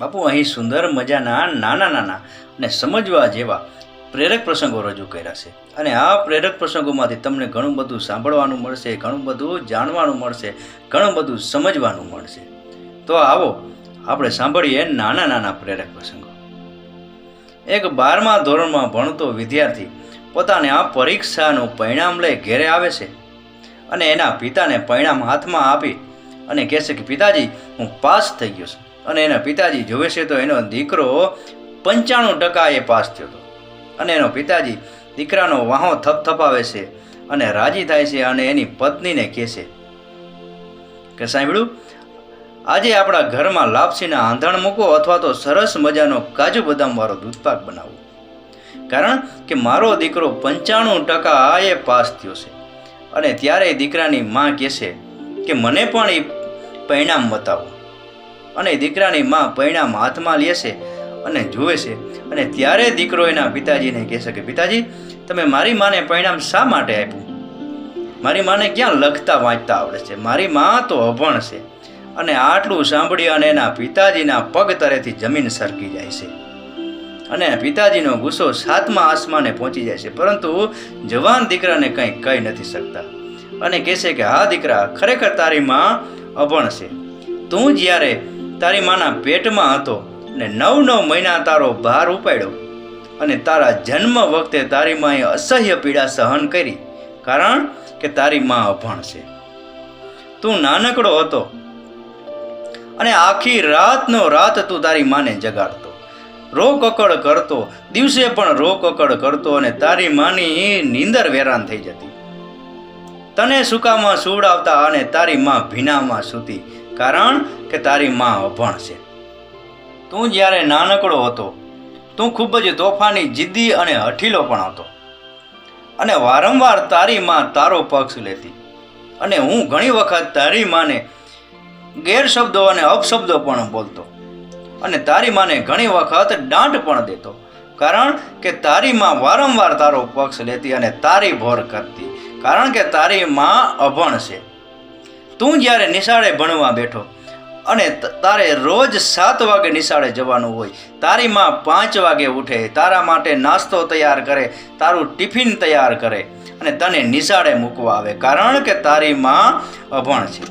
બાપુ, અહીં સુંદર મજાના નાના નાના અને સમજવા જેવા પ્રેરક પ્રસંગો રજૂ કર્યા છે. અને આ પ્રેરક પ્રસંગોમાંથી તમને ઘણું બધું સાંભળવાનું મળશે, ઘણું બધું જાણવાનું મળશે, ઘણું બધું સમજવાનું મળશે. તો આવો, આપણે સાંભળીએ નાના નાના પ્રેરક પ્રસંગો. એક બારમા ધોરણમાં ભણતો વિદ્યાર્થી પોતાને આ પરીક્ષાનું પરિણામ લઈ ઘેરે આવે છે અને એના પિતાને પરિણામ હાથમાં આપી અને કહેશે કે, પિતાજી, હું પાસ થઈ ગયો છું. અને એના પિતાજી જોવે છે તો એનો દીકરો પંચાણું ટકા એ પાસ થયો હતો. અને એનો પિતાજી દીકરાનો વાહો થપથપાવે છે અને રાજી થાય છે અને એની પત્નીને કહે છે કે સાંભળ્યું? આજે આપણા ઘરમાં લાપસીના આંધણ મૂકો અથવા તો સરસ મજાનો કાજુ બદામવાળો દૂધપાક બનાવો. કારણ કે મારો દીકરો પંચાણું ટકા એ પાસ થયો છે. અને ત્યારે દીકરાની માં કહેશે કે મને પણ એ પરિણામ બતાવો અને દીકરાની માં પરિણામ હાથમાં લેશે અને જુએ છે. અને ત્યારે દીકરો એના પિતાજીને કહેશે કે, પિતાજી, તમે મારી માને પરિણામ શા માટે આપ્યું? મારી માને ક્યાં લખતા વાંચતા આવડે છે? મારી માં તો અભણ છે અને આટલું સાંભળી અને એના પિતાજીના પગ તરેથી જમીન સરકી જાય છે. અને પિતાજીનો ગુસ્સો સાતમા આસમાને પહોંચી જાય છે. પરંતુ જવાન દીકરાને કંઈ કહી નથી શકતા. અને કહેશે કે, હા દીકરા, ખરેખર તારી માં અભણ છે. તું જ્યારે તારી માના પેટમાં હતો ને નવ નવ મહિના તારો ભાર ઉપાડ્યો અને તારા જન્મ વખતે તારી માએ અસહ્ય પીડા સહન કરી, કારણ કે તારી મા અભણ છે. તું નાનકડો હતો અને આખી રાતનો રાત તું તારી માને જગાડતો. રોકકડ કરતો, દિવસે પણ રોકકડ કરતો અને તારી માની નીંદર વેરાન થઈ જતી. તને સુકામાં સુવડાવતા અને તારી માં ભીનામાં સૂતી, કારણ કે તારી માં અભણ છે. તું જ્યારે નાનકડો હતો, તું ખૂબ જ તોફાની, જિદ્દી અને હઠીલો પણ હતો. અને વારંવાર તારી માં તારો પક્ષ લેતી. અને હું ઘણી વખત તારી માને ગેરશબ્દો અને અપશબ્દો પણ બોલતો. અને તારી માને ઘણી વખત દાંટ પણ દેતો. કારણ કે તારી માં વારંવાર તારો પક્ષ લેતી અને તારી ભોર કરતી. કારણ કે તારી માં અભણ છે. તું જ્યારે નિશાળે ભણવા બેઠો અને તારે રોજ સાત વાગે નિશાળે જવાનું હોય. તારી માં પાંચ વાગે ઉઠે. તારા માટે નાસ્તો તૈયાર કરે. તારું ટિફિન તૈયાર કરે અને તને નિશાળે મૂકવા આવે. કારણ કે તારી માં અભણ છે.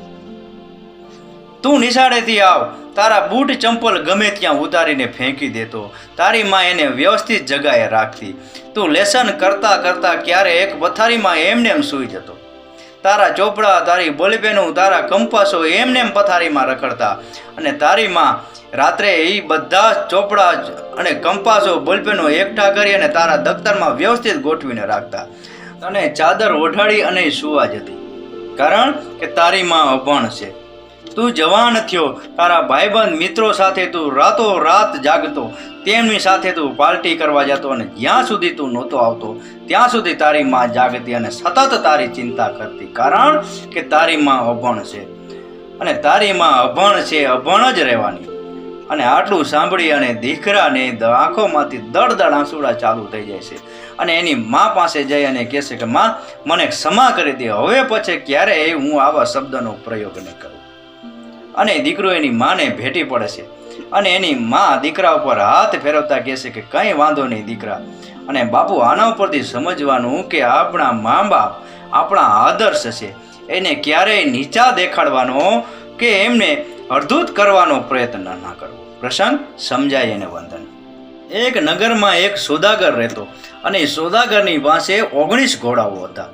તું નિશાળેથી આવ. તારા બૂટ ચંપલ ગમે ત્યાં ઉતારીને ફેંકી દેતો. તારી માં એને વ્યવસ્થિત જગાએ રાખતી. તું લેસન કરતા કરતા ક્યારે એક પથારીમાં એમને એમ સૂઈ જતો. તારા ચોપડા, તારી બોલીબેનું તારા કંપાસો એમને એમ પથારીમાં રખડતા. અને તારી માં રાત્રે એ બધા ચોપડા અને કંપાસો, બોલપેનો એકઠા કરી અને તારા દફતરમાં વ્યવસ્થિત ગોઠવીને રાખતા. અને ચાદર ઓઢાડી અને સુવા જતી. કારણ કે તારી માં અભણ છે. તું જવાન થયો. તારા ભાઈબંધ મિત્રો સાથે તું રાતો રાત જાગતો. તેમની સાથે તું પાર્ટી કરવા જતો અને જ્યાં સુધી તું નહોતો આવતો, ત્યાં સુધી તારી માં જાગતી અને સતત તારી ચિંતા કરતી. કારણ કે તારી માં અભણ છે. અને તારી માં અભણ છે, અભણ જ રહેવાની. અને આટલું સાંભળી અને દીકરાને આંખોમાંથી દળ દળ આંસુડા ચાલુ થઈ જાય છે. અને એની મા પાસે જઈ અને કહેશે કે, માં, મને ક્ષમા કરી દે. હવે પછી ક્યારેય હું આવા શબ્દનો પ્રયોગ નહીં કરું. અને દીકરો એની માને ભેટી પડે છે. અને એની મા દીકરા ઉપર હાથ ફેરવતા કહે છે કે કંઈ વાંધો નહીં દીકરા. અને બાપુ આના ઉપરથી સમજવાનું કે આપણા મા બાપ આપણા આદર્શ છે. એને ક્યારેય નીચા દેખાડવાનો કે એમને અડધૂત કરવાનો પ્રયત્ન ના કરવો. પ્રસંગ સમજાય એને વંદન. એક નગરમાં એક સોદાગર રહેતો અને સોદાગરની પાસે ઓગણીસ ઘોડાઓ હતા.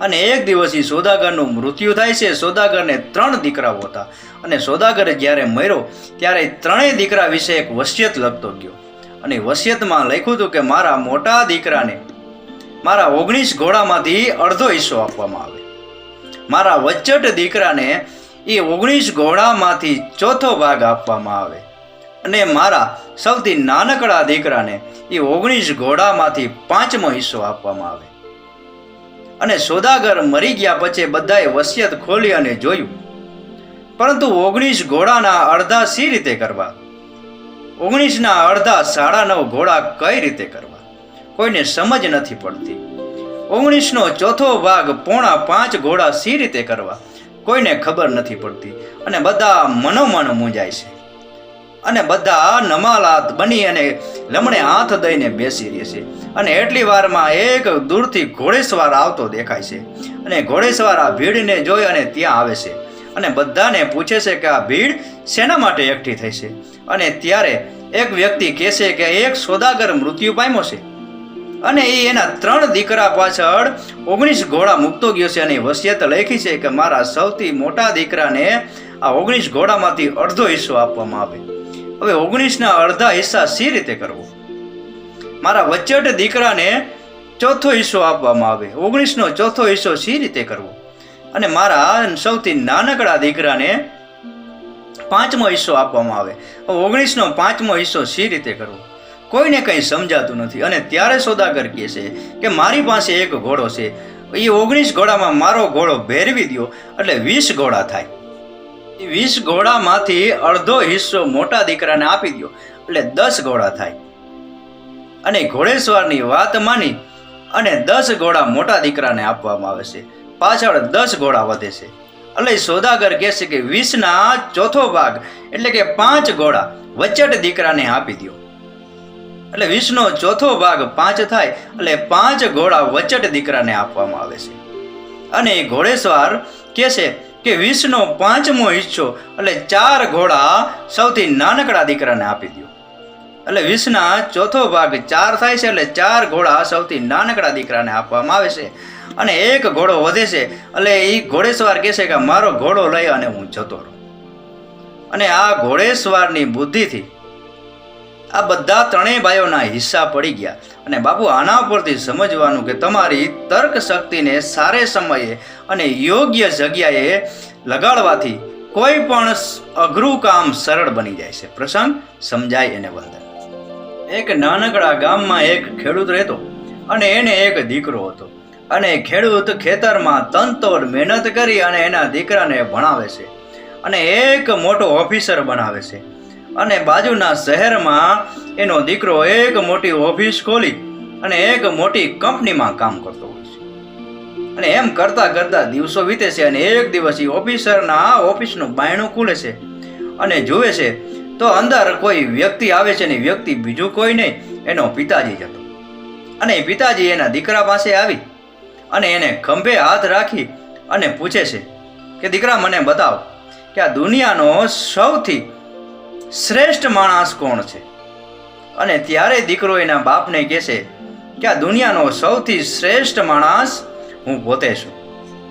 અને એક દિવસ એ સોદાગરનું મૃત્યુ થાય છે. સોદાગરને ત્રણ દીકરાઓ હતા. અને સોદાગરે જ્યારે મર્યો, ત્યારે ત્રણેય દીકરા વિશે એક વસિયત લખતો ગયો. અને વસિયતમાં લખ્યું હતું કે મારા મોટા દીકરાને મારા ઓગણીસ ઘોડામાંથી અડધો હિસ્સો આપવામાં આવે. મારા વચ્ચટ દીકરાને એ ઓગણીસ ઘોડામાંથી ચોથો ભાગ આપવામાં આવે. અને મારા સૌથી નાનકડા દીકરાને એ ઓગણીસ ઘોડામાંથી પાંચમો હિસ્સો આપવામાં આવે. અને સોદાગર મરી ગયા પછી બધાએ વસિયત ખોલી અને જોયું. પરંતુ ઓગણીસ ઘોડાના અડધા સી રીતે કરવા? ઓગણીસના અડધા સાડા નવ ઘોડા કઈ રીતે કરવા? કોઈને સમજ નથી પડતી. ઓગણીસનો ચોથો ભાગ પોણા પાંચ ઘોડા સી રીતે કરવા? કોઈને ખબર નથી પડતી. અને બધા મનોમન મૂંઝાય છે. અને બધા નમાલાત બની અને લમણે હાથ દઈને બેસી રહેશે અને એટલી વારમાં એક દૂરથી ઘોડેસવાર આવતો દેખાય છે. અને ઘોડેસવાર આ ભીડને જોઈ અને ત્યાં આવે છે. અને બધાને પૂછે છે કે આ ભીડ શેના માટે એકઠી થઈ છે? અને ત્યારે એક વ્યક્તિ કહેશે કે એક સોદાગર મૃત્યુ પામ્યો છે. અને એ એના ત્રણ દીકરા પાછળ ઓગણીસ ઘોડા મૂકતો ગયો છે અને વસિયત લખી છે કે મારા સૌથી મોટા દીકરાને આ ઓગણીસ ઘોડામાંથી અડધો હિસ્સો આપવામાં આવે. હવે ઓગણીસના અડધા હિસ્સા સી રીતે કરવો? મારા વચ્ચેટ દીકરાને ચોથો હિસ્સો આપવામાં આવે. ઓગણીસનો ચોથો હિસ્સો સી રીતે કરવો? અને મારા સૌથી નાનકડા દીકરાને પાંચમો હિસ્સો આપવામાં આવે. ઓગણીસનો પાંચમો હિસ્સો સી રીતે કરવો? કોઈને કંઈ સમજાતું નથી. અને ત્યારે સોદાગર કહે છે કે મારી પાસે એક ઘોડો છે. એ ઓગણીસ ઘોડામાં મારો ઘોડો ભેરવી દો એટલે વીસ ઘોડા થાય. વીસ ઘોડામાંથી અડધો હિસ્સો મોટા દીકરાને આપી દો એટલે દસ ઘોડા થાય. અને ઘોડેસવારની વાત માની અને દસ ઘોડા મોટા દીકરાને આપવામાં આવે છે. પાછળ દસ ઘોડા વધે છે. એટલે સોદાગર કહે છે કે વીસના ચોથો ભાગ, એટલે કે પાંચ ઘોડા વચ્ચેટ દીકરાને આપી દો એટલે વીસનો ચોથો ભાગ પાંચ થાય, એટલે પાંચ ઘોડા વચ્ચટ દીકરાને આપવામાં આવે છે. અને ઘોડેસવાર કહે છે કે વીસનો પાંચમો હિસ્સો એટલે ચાર ઘોડા સૌથી નાનકડા દીકરાને આપી દો એટલે વીસના ચોથો ભાગ ચાર થાય છે એટલે ચાર ઘોડા સૌથી નાનકડા દીકરાને આપવામાં આવે છે. અને એક ઘોડો વધે છે એટલે એ ઘોડેસવાર કહે છે કે મારો ઘોડો લઈ અને હું જતો રહું. અને આ ઘોડેસવારની બુદ્ધિથી આ બધા ત્રણેય ભાઈઓના હિસ્સા પડી ગયા. અને બાપુ, આના પરથી સમજવાનું કે તમારી તર્ક શક્તિને સારે સમયે અને યોગ્ય જગ્યાએ લગાડવાથી કોઈ પણ અઘરું કામ સરળ બની જાય છે. પ્રસંગ સમજાય એને વંદન. એક નાનકડા ગામમાં એક ખેડૂત રહેતો અને એને એક દીકરો હતો. અને ખેડૂત ખેતરમાં તનતોડ મહેનત કરી અને એના દીકરાને ભણાવે છે. અને એક મોટો ઓફિસર બનાવે છે. અને બાજુના શહેરમાં એનો દીકરો એક મોટી ઓફિસ ખોલી અને એક મોટી કંપનીમાં કામ કરતો હોય છે. અને એમ કરતા કરતા દિવસો વીતે છે અને એક દિવસ એ ઓફિસરના ઓફિસનું બાયણું ખુલે છે અને જુએ છે તો અંદર કોઈ વ્યક્તિ આવે છે ને વ્યક્તિ બીજું કોઈ નહીં, એનો પિતાજી જ હતો. અને પિતાજી એના દીકરા પાસે આવી અને એને ખંભે હાથ રાખી અને પૂછે છે કે દીકરા મને બતાવ કે આ દુનિયાનો સૌથી શ્રેષ્ઠ માણસ કોણ છે? અને ત્યારે દીકરો એના બાપને કહેશે કે આ દુનિયાનો સૌથી શ્રેષ્ઠ માણસ હું પોતે છું.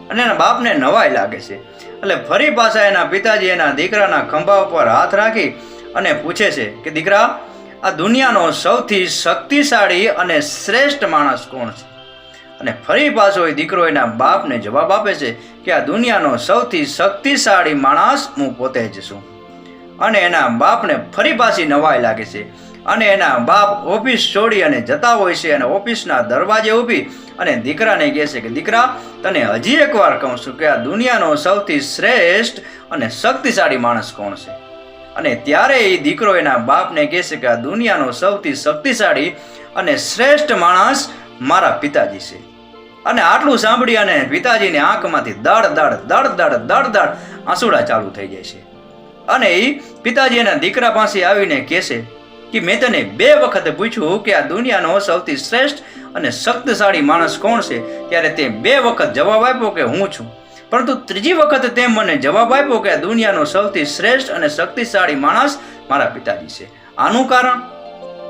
અને એના બાપને નવાઈ લાગે છે. એટલે ફરી પાછા એના પિતાજી એના દીકરાના ખંભા ઉપર હાથ રાખી અને પૂછે છે કે દીકરા, આ દુનિયાનો સૌથી શક્તિશાળી અને શ્રેષ્ઠ માણસ કોણ છે? અને ફરી પાછો એ દીકરો એના બાપને જવાબ આપે છે કે આ દુનિયાનો સૌથી શક્તિશાળી માણસ હું પોતે જ છું. અને એના બાપને ફરી પાછી નવાઈ લાગે છે. અને એના બાપ ઓફિસ છોડી અને જતા હોય છે અને ઓફિસના દરવાજે ઊભી અને દીકરાને કહે છે કે, દીકરા, તને હજી એકવાર કહું છું કે આ દુનિયાનો સૌથી શ્રેષ્ઠ અને શક્તિશાળી માણસ કોણ છે? અને ત્યારે એ દીકરો એના બાપને કહે છે કે, આ દુનિયાનો સૌથી શક્તિશાળી અને શ્રેષ્ઠ માણસ મારા પિતાજી છે. અને આટલું સાંભળી અને પિતાજીની આંખમાંથી દડ દડ દડ દડ દડ દડ આંસુડા ચાલુ થઈ જાય છે. અને એ પિતાજી એના દીકરા પાસે આવીને કહેશે કે મેં તને બે વખત પૂછ્યું કે આ દુનિયાનો સૌથી શ્રેષ્ઠ અને શક્તિશાળી માણસ કોણ છે? ત્યારે તે બે વખત જવાબ આપ્યો કે હું છું. પરંતુ ત્રીજી વખત તે મને જવાબ આપ્યો કે આ દુનિયાનો સૌથી શ્રેષ્ઠ અને શક્તિશાળી માણસ મારા પિતાજી છે. આનું કારણ?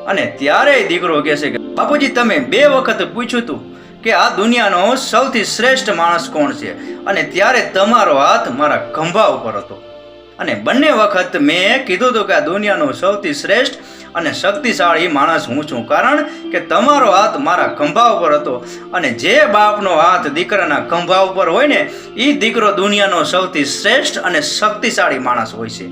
અને ત્યારે દીકરો કહેશે કે, બાપુજી, તમે બે વખત પૂછ્યું હતું કે આ દુનિયાનો સૌથી શ્રેષ્ઠ માણસ કોણ છે? અને ત્યારે તમારો હાથ મારા ખંભા ઉપર હતો. અને બંને વખત મેં કીધું હતું કે આ દુનિયાનો સૌથી શ્રેષ્ઠ અને શક્તિશાળી માણસ હું છું. કારણ કે તમારો હાથ મારા ખંભા ઉપર હતો અને જે બાપનો હાથ દીકરાના ખંભા ઉપર હોય ને એ દીકરો દુનિયાનો સૌથી શ્રેષ્ઠ અને શક્તિશાળી માણસ હોય છે.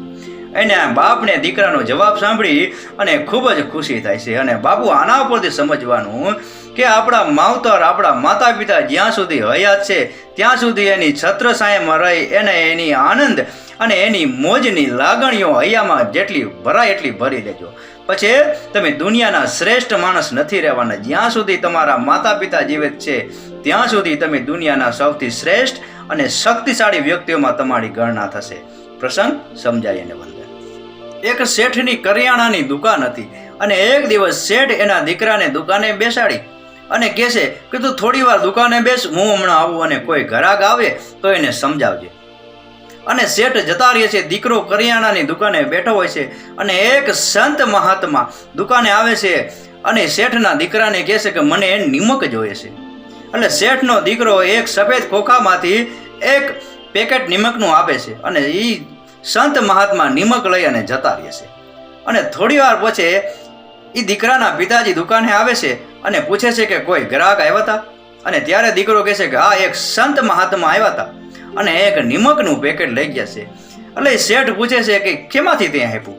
એને બાપને દીકરાનો જવાબ સાંભળી અને ખૂબ જ ખુશી થાય છે. અને બાપુ આના ઉપરથી સમજવાનું કે આપણા માવતર આપણા માતા પિતા જ્યાં સુધી હયાત છે, ત્યાં સુધી એની છત્રછાયામાં રહી એને એની આનંદ અને એની મોજની લાગણીઓ હૈયામાં જેટલી ભરાય એટલી ભરી લેજો પછી તમે દુનિયાના શ્રેષ્ઠ માણસ નથી રહેવાના. જ્યાં સુધી તમારા માતા પિતા જીવિત છે, ત્યાં સુધી તમે દુનિયાના સૌથી શ્રેષ્ઠ અને શક્તિશાળી વ્યક્તિઓમાં તમારી ગણના થશે. પ્રસંગ સમજાય અને વંદન એક શેઠની કરિયાણાની દુકાન હતી અને એક દિવસ શેઠ એના દીકરાને દુકાને બેસાડી. અને કહેશે કે તું થોડી વાર દુકાને બેસ, હું હમણાં આવું અને કોઈ ઘરાક આવે તો એને સમજાવજે. અને શેઠ જતા રહે છે, દીકરો કરિયાણાની દુકાને બેઠો હોય છે અને એક સંત મહાત્મા દુકાને આવે છે અને શેઠના દીકરાને કહે છે કે મને નિમક જોઈએ છે. એટલે શેઠનો દીકરો એક સફેદ ખોખામાંથી એક પેકેટ નિમકનું આપે છે અને એ સંત મહાત્મા નિમક લઈ અને જતા રહે છે. અને થોડી વાર પછી એ દીકરાના પિતાજી દુકાને આવે છે અને પૂછે છે કે કોઈ ગ્રાહક આવ્યા હતા અને ત્યારે દીકરો કહે છે કે હા એક સંત મહાત્મા આવ્યા હતા અને એક નિમકનું પેકેટ લઈ ગયા છે. એટલે શેઠ પૂછે છે કે કેમાંથી ત્યાં આપ્યું?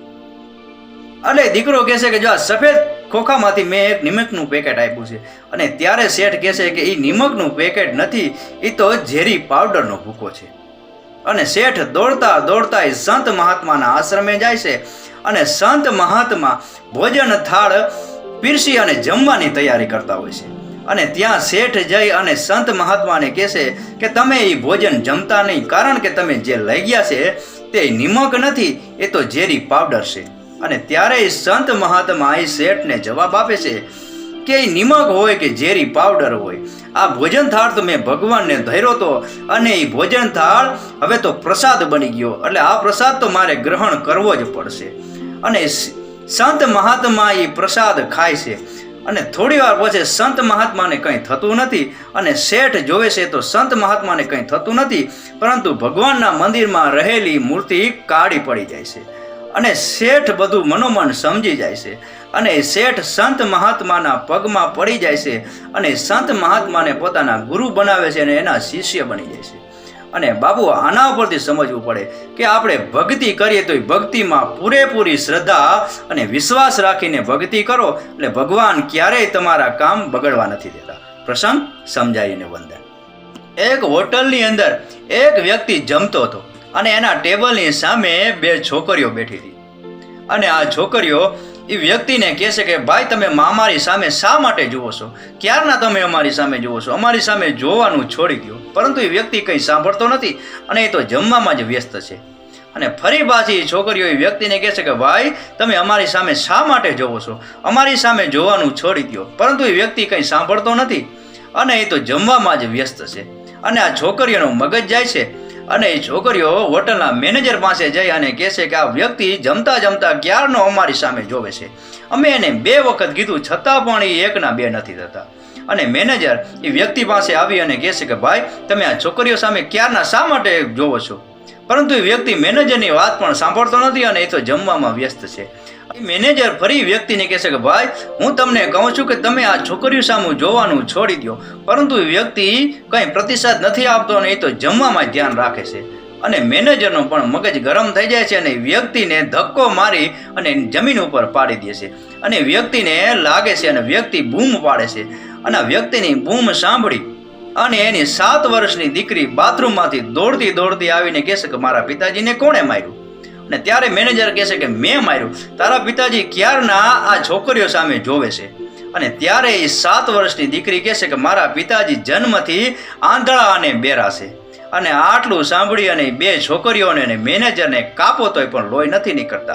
એટલે દીકરો કહે છે કે જો આ સફેદ ખોખામાંથી મેં એક નિમકનું પેકેટ આપ્યું છે. અને ત્યારે શેઠ કહે છે કે એ નિમકનું પેકેટ નથી એ તો ઝેરી પાવડરનો ભૂકો છે. અને શેઠ દોડતા દોડતા એ સંત મહાત્માના આશ્રમે જાય છે અને સંત મહાત્મા ભોજન થાળ પીરસી અને જમવાની તૈયારી કરતા હોય છે. અને ત્યાં શેઠ જઈ અને સંત મહાત્માને કહેશે કે તમે એ ભોજન જમતા નહીં, કારણ કે તમે જે લઈ ગયા છે તે નિમક નથી, એ તો ઝેરી પાવડર છે. અને ત્યારે સંત મહાત્મા એ શેઠને જવાબ આપે છે કે એ નિમક હોય કે ઝેરી પાવડર હોય. આ ભોજન થાળ તો મેં ભગવાનને ધર્યો તો, અને એ ભોજન થાળ હવે તો પ્રસાદ બની ગયો. એટલે આ પ્રસાદ તો મારે ગ્રહણ કરવો જ પડશે. અને સંત મહાત્મા એ પ્રસાદ ખાય છે. અને થોડી વાર પછી સંત મહાત્માને કંઈ થતું નથી, અને શેઠ જોવે છે તો સંત મહાત્માને કંઈ થતું નથી, પરંતુ ભગવાનના મંદિરમાં રહેલી મૂર્તિ કાળી પડી જાય છે. અને શેઠ બધું મનોમન સમજી જાય છે. અને શેઠ સંત મહાત્માના પગમાં પડી જાય છે અને સંત મહાત્માને પોતાના ગુરુ બનાવે છે અને એના શિષ્ય બની જાય છે. અને બાબુ, આના ઉપરથી સમજવું પડે કે આપણે ભક્તિ કરીએ તો ભક્તિમાં પૂરેપૂરી શ્રદ્ધા અને વિશ્વાસ રાખીને ભક્તિ કરો એટલે ભગવાન ક્યારેય તમારા કામ બગડવા નથી દેતા. પ્રસંગ સમજાવીને વંદન. એક હોટલની અંદર એક વ્યક્તિ જમતો હતો. અને એના ટેબલની સામે બે છોકરીઓ બેઠી હતી. અને આ છોકરીઓ એ વ્યક્તિને કહેશે કે, ભાઈ, તમે અમારી સામે શા માટે જુઓ છો? ક્યારના તમે અમારી સામે જુઓ છો? અમારી સામે જોવાનું છોડી દો પરંતુ એ વ્યક્તિ કંઈ સાંભળતો નથી અને એ તો જમવામાં જ વ્યસ્ત છે. અને ફરી પાછી છોકરીઓ એ વ્યક્તિને કહેશે કે, ભાઈ, તમે અમારી સામે શા માટે જોવો છો? અમારી સામે જોવાનું છોડી દો પરંતુ એ વ્યક્તિ કંઈ સાંભળતો નથી અને એ તો જમવામાં જ વ્યસ્ત છે. અને આ છોકરીઓનો મગજ જાય છે અને એ છોકરીઓ હોટલના મેનેજર પાસે જઈ અને કહેશે કે આ વ્યક્તિ જમતા જમતા ક્યારનો અમારી સામે જોવે છે. અમે એને બે વખત કીધું, છતાં પણ એ એકના બે નથી થતા. અને મેનેજર એ વ્યક્તિ પાસે આવી અને કહેશે કે, ભાઈ, તમે આ છોકરીઓ સામે ક્યારના શા માટે જોવો છો? પરંતુ એ વ્યક્તિ મેનેજરની વાત પણ સાંભળતો નથી અને એ તો જમવામાં વ્યસ્ત છે. મેનેજર ફરી વ્યક્તિને કહેશે કે, ભાઈ, હું તમને કહું છું કે તમે આ છોકરીઓ સામે જોવાનું છોડી દો પરંતુ વ્યક્તિ કંઈ પ્રતિસાદ નથી આપતો અને એ તો જમવામાં ધ્યાન રાખે છે. અને મેનેજરનો પણ મગજ ગરમ થઈ જાય છે અને વ્યક્તિને ધક્કો મારી અને જમીન ઉપર પાડી દે છે. અને વ્યક્તિને લાગે છે અને વ્યક્તિ બૂમ પાડે છે. અને વ્યક્તિની બૂમ સાંભળી અને એની સાત વર્ષની દીકરી બાથરૂમમાંથી દોડતી દોડતી આવીને કહેશે કે, મારા પિતાજીને કોણે માર્યું? અને ત્યારે મેનેજર કહેશે કે મેં માર્યું. તારા પિતાજી ક્યારના આ છોકરીઓ સામે જોવે છે? અને ત્યારે એ સાત વર્ષની દીકરી કહેશે કે મારા પિતાજી જન્મથી આંધળા અને બેરા છે. અને આટલું સાંભળી અને બે છોકરીઓને અને મેનેજરને કાપો તોય પણ લોહી નથી નીકળતા.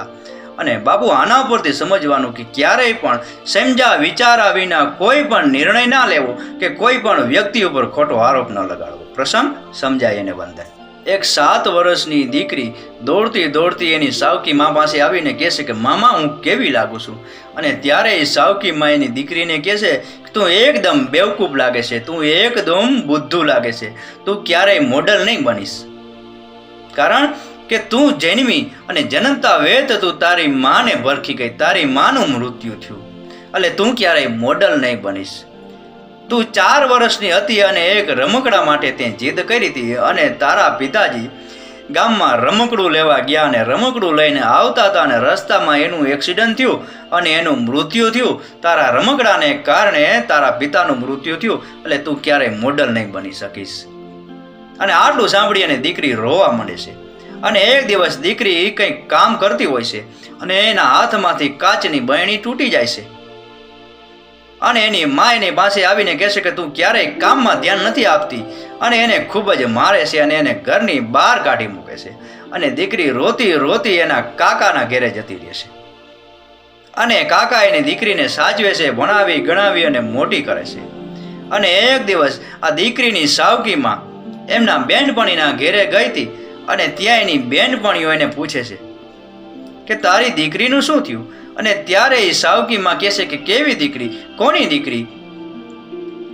અને બાબુ આના ઉપરથી સમજવાનું કે ક્યારેય પણ સમજા વિચારા વિના કોઈ પણ નિર્ણય ના લેવો કે કોઈ પણ વ્યક્તિ ઉપર ખોટો આરોપ ન લગાડવો. પ્રસંગ સમજાય એને વંદન. એક સાત વર્ષની દીકરી દોડતી દોડતી એની સાવકી મા પાસે આવીને કહેશે કે, મામા, હું કેવી લાગુ છું? અને ત્યારે એ સાવકી મા એની દીકરીને કહેશે કે તું એકદમ બેવકૂફ લાગે છે, તું એકદમ બુદ્ધુ લાગે છે, તું ક્યારેય મોડલ નહીં બનીશ. કારણ કે તું જન્મી અને જન્મતા વેત તું તારી માને ભરખી ગઈ, તારી માનું મૃત્યુ થયું. એટલે તું ક્યારેય મોડલ નહીં બનીશ. તું ચાર વર્ષની હતી અને એક રમકડા માટે તે જીદ કરી હતી અને તારા પિતાજી ગામમાં રમકડું લેવા ગયા અને રમકડું લઈને આવતા હતા અને રસ્તામાં એનું એક્સિડન્ટ થયું અને એનું મૃત્યુ થયું. તારા રમકડાને કારણે તારા પિતાનું મૃત્યુ થયું. એટલે તું ક્યારેય મોડલ નહીં બની શકીશ. અને આટલું સાંભળી અને દીકરી રોવા માંડે છે. અને એક દિવસ દીકરી કંઈક કામ કરતી હોય છે અને એના હાથમાંથી કાચની બહેણી તૂટી જાય છે. અને એની મા એની પાસે આવીને કહેશે કે તું ક્યારેય કામમાં ધ્યાન નથી આપતી. અને એને ખૂબ જ મારે છે અને એને ઘરની બહાર કાઢી મૂકે છે. અને દીકરી રોતી રોતી એના કાકાના ઘેરે જતી રહેશે અને કાકા એની દીકરીને સાચવે છે, ભણાવી, ગણાવી અને મોટી કરે છે. અને એક દિવસ આ દીકરીની સાવકીમાં એમના બેનપણીના ઘેરે ગઈ હતી અને ત્યાં એની બેનપણીઓ એને પૂછે છે કે તારી દીકરીનું શું થયું? અને ત્યારે એ સાવકીમાં કહેશે કે કેવી દીકરી? કોની દીકરી?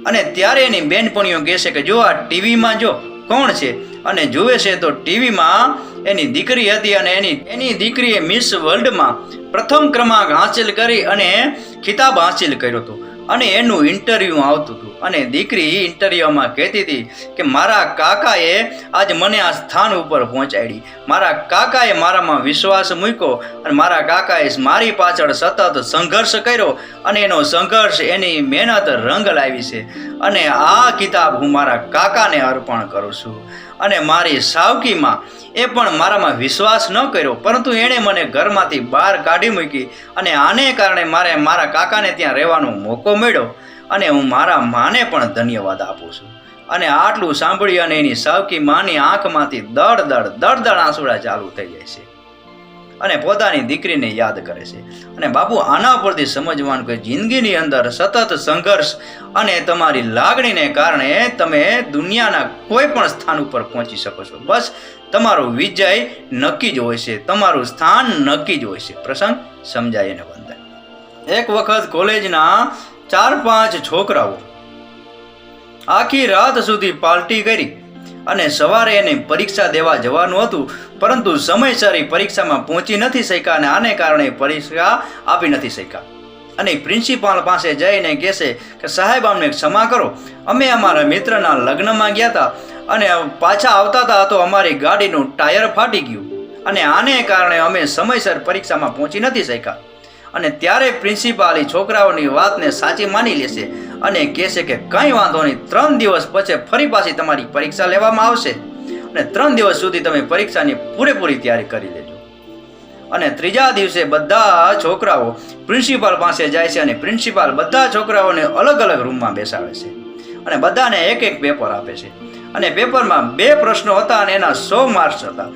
અને ત્યારે એની બેનપણીઓ કહેશે કે જો આ ટીવીમાં જો, કોણ છે? અને જુએ છે તો ટીવીમાં એની દીકરી હતી અને એની એની દીકરીએ મિસ વર્લ્ડમાં પ્રથમ ક્રમાંક હાંસિલ કરી અને ખિતાબ હાંસિલ કર્યો હતો. અને એનું ઇન્ટરવ્યૂ આવતું હતું. અને દીકરી ઇન્ટરવ્યુમાં કહેતી હતી કે મારા કાકાએ આજ મને આ સ્થાન ઉપર પહોંચાડી. મારા કાકાએ મારામાં વિશ્વાસ મૂક્યો અને મારા કાકાએ મારી પાછળ સતત સંઘર્ષ કર્યો અને એનો સંઘર્ષ એની મહેનત રંગ લાવી છે. અને આ કિતાબ હું મારા કાકાને અર્પણ કરું છું. અને મારી સાવકીમાં એ પણ મારામાં વિશ્વાસ ન કર્યો, પરંતુ એણે મને ઘરમાંથી બહાર કાઢી મૂકી અને આને કારણે મારે મારા કાકાને ત્યાં રહેવાનો મોકો મળ્યો. અને હું મારા માને પણ ધન્યવાદ આપું છું. અને આટલું સાંભળી અને એની સાવકી માની આંખમાંથી દડ દળ દળ દળ આંસુડા ચાલુ થઈ જાય છે. અને પોતાની દીકરીને યાદ કરે છે. અને બાપુ, આના પરથી સમજવાનું કે જિંદગીની અંદર સતત સંઘર્ષ અને તમારી લાગણીને કારણે તમે દુનિયાના કોઈ પણ સ્થાન ઉપર પહોંચી શકો છો. બસ, તમારો વિજય નક્કી જ હોય છે. તમારું સ્થાન નક્કી જ હોય છે. પ્રસંગ સમજાય એને વંદન એક વખત કોલેજના ચાર પાંચ છોકરાઓ. આખી રાત સુધી પાર્ટી કરી અને સવારે એને પરીક્ષા દેવા જવાનું હતું, પરંતુ સમયસર એ પરીક્ષામાં પહોંચી નથી શક્યા અને આને કારણે પરીક્ષા આપી નથી શક્યા. અને પ્રિન્સિપાલ પાસે જઈને કહેશે કે, સાહેબ, અમને ક્ષમા કરો. અમે અમારા મિત્રના લગ્નમાં ગયા હતા અને પાછા આવતા હતા તો અમારી ગાડીનું ટાયર ફાટી ગયું. અને આને કારણે અમે સમયસર પરીક્ષામાં પહોંચી નથી શક્યા. અને ત્યારે પ્રિન્સિપાલ એ છોકરાઓની વાતને સાચી માની લેશે અને કહેશે કે કંઈ વાંધો નહીં, ત્રણ દિવસ પછી ફરી પાછી તમારી પરીક્ષા લેવામાં આવશે અને ત્રણ દિવસ સુધી તમે પરીક્ષાની પૂરેપૂરી તૈયારી કરી લેજો. અને ત્રીજા દિવસે બધા છોકરાઓ પ્રિન્સિપાલ પાસે જાય છે અને પ્રિન્સિપાલ બધા છોકરાઓને અલગ અલગ રૂમમાં બેસાડે છે અને બધાને એક એક પેપર આપે છે. અને પેપરમાં બે પ્રશ્નો હતા અને એના સો માર્ક્સ હતા.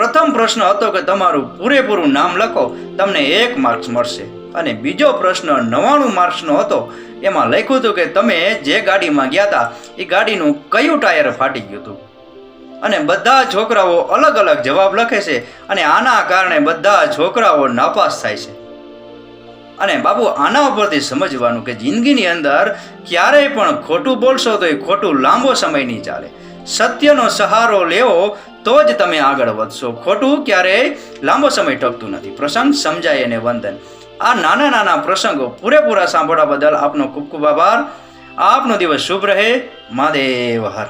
પ્રથમ પ્રશ્ન હતો કે તમારું પૂરેપૂરું નામ લખો, તમને એક માર્ક્સ મળશે. અને બીજો પ્રશ્ન નવ્વાણું માર્ક્સનો હતો, એમાં લખ્યું હતું કે તમે જે ગાડીમાં ગયા હતા, એ ગાડીનું કયું ટાયર ફાટી ગયું હતું? અને બધા છોકરાઓ અલગ અલગ જવાબ લખે છે અને આના કારણે બધા છોકરાઓ નાપાસ થાય છે. અને બાબુ, આના ઉપરથી સમજવાનું કે જિંદગીની અંદર ક્યારેય પણ ખોટું બોલશો તો એ ખોટું લાંબો સમય નહીં ચાલે. સત્યનો સહારો લેવો તો જ તમે આગળ વધશો. ખોટું ક્યારેય લાંબો સમય ટકતું નથી. પ્રસંગ સમજાય અને વંદન. આ નાના નાના પ્રસંગો પૂરેપૂરા સાંભળવા બદલ આપનો ખૂબ ખૂબ આભાર. આપનો દિવસ શુભ રહે. મહાદેવ, હર